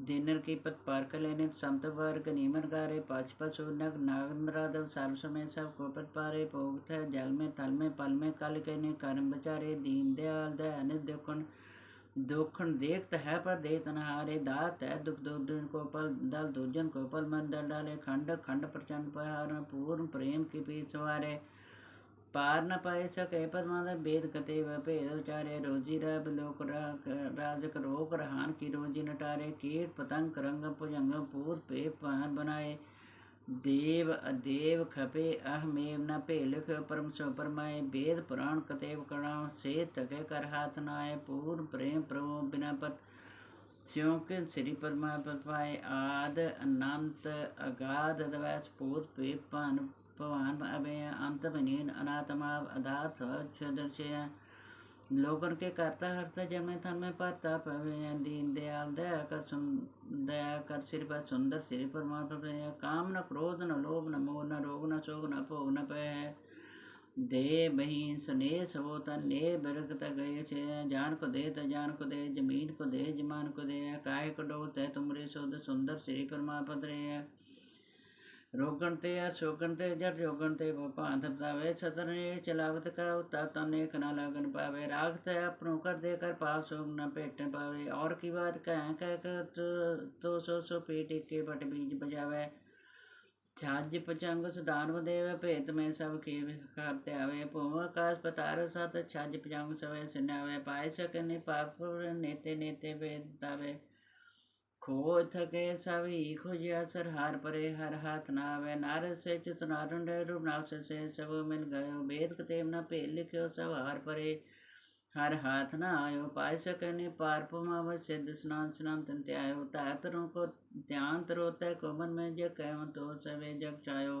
ਦਿਨਰ ਕੀ ਪਤ ਪਾਰ ਕਰ ਲੈਨੇ ਸੰਤ ਵਾਰ ਗਨੀਮਰ ਗਾਰੇ ਪਾਛ ਪਸੂ ਨਗ ਨਾਗਨਰਾਦਵ ਸਾਲ ਸਮੇ ਸਭ ਕੋ ਪਤ ਪਾਰੇ ਭੋਗ ਥੈ ਜਲ ਮੇ ਤਲ ਮੇ ਪਲ ਮੇ ਕਲ ਕੈਨੇ ਕਰਮ ਵਿਚਾਰੇ ਦੀਨ ਦਿਆਲ ਦਇਨ ਦੇਖਣ ਦੋਖਣ ਦੇਖਤ ਹੈ ਪਰ ਦੇ ਤਨਹਾਰੇ ਦਾਤ ਹੈ ਦੁਖ ਦੋਦਨ ਕੋ ਪਲ ਦਲ ਦੋਜਨ ਕੋ ਪਲ ਮੰਦਰ ਡਾਲੇ ਖੰਡ ਖੰਡ ਪ੍ਰਚੰਡ ਪਹਾਰ ਪੂਰਨ ਪ੍ਰੇਮ ਕੀ ਪੀ ਸਵਾਰੇ پار نہ پائے سکے۔ پدم کتےوچارے روزی روک روک رہٹارے کیٹ، پتنگ، کرنگ پوت پے پان بنا دیو ادیو کھپے اہم نہم سوپرمائے بید، پران کتےو کڑا سی تکے کر ہات نائ پور پر سیری پرما پائے۔ آد انت اگاد پوت، پے، پان పవాన్ అంతమని అనాథమాదాచదర్శయ లోకంకే కర్తహర్త జమతన్మయ పత్త దీన్ దయాల్ దయా కర్ సుం దయా కర్ శ్రీ ప సుందర్ శ్రీ పరమాత్మ కామన క్రోధన లోభన మోహన రోగన శోగన పోగన పయ دے بہین سنے سبوتن لے برکت گئے چھے جان کو دے تا جان کو دے جمین کو دے جمان کو دے کائے کو ڈو تے تمرے سود سندر سری پرما پترے రోగంతే సోకంతే జడ్ యోగంతే పాంధతావే సతనే చలావత کا تنے کنا لگن پاوے راکھتے اپنوں کر دے کر پاپ سوگ نہ پیٹ پاوے اور کی بات کہیں کہہ تو سو سو پیٹ کے پٹ بیج بجاوے چھج پچنگ سدان دیو پیت میں سب کی کرتے آوے پوم کاس پتار ست چھج پچنگ سوے سناوے پائے سکنے پاپ نیتے نیتے پیت آوے کھو تھکے ساوی کھوجیا سر ہار پرے ہر ہاتھ ناوے نارد سے چت نارنڈ روپ ناس سے سب مل گیو بید کتیم نہ پیل لکھیو سب ہار پرے ہر ہاتھ نہ آیو پائے سکنے پار پماو سدھ سنان سنان تن تیایو تاتروں کو تیانت روتے کومن میں جگ کہوں تو سوے جگ چایو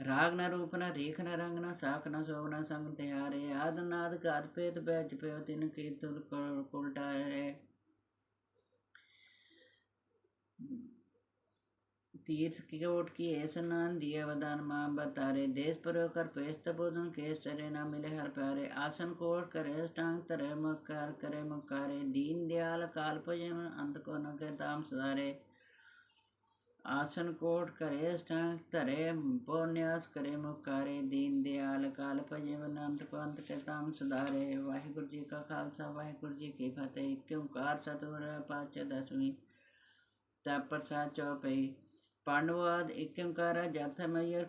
ਰਾਗ ਨਾ ਰੂਪ ਨਾ ਰੇਖ ਨਾ ਰੰਗ ਨਾ ਸਾਖ ਨਾ ਸੋਗ ਨਾ ਸੰਗ ਤਿਹਾਰੇ ਆਦ ਨਾਦ ਘਰ ਪੇਤ ਬੈਜ ਪਿਓ ਤਿਨ ਕੀ ਤੁਲ ਕੋਲ ਕੋਲ ਡਾਰੇ دیوما بتارے دیس پرو کر پیست بودن کے سرے نہ ملے ہر پیارے آسن کوٹ کرے ٹانگ ترے مکار کرے مکارے دین دیال کال پجن انت کو نہ کے تام سدارے آسن کوٹ کرے ٹانگ ترے پونیاس کرے مکارے دین دیال کال پجن انت کو انت کے تام سدارے واحر جی کا خالصہ واحر جی کی فتح کیوں کار ستور پاچ دسویں تب پرساد چوپئی پانڈواد ایک جاس میر پی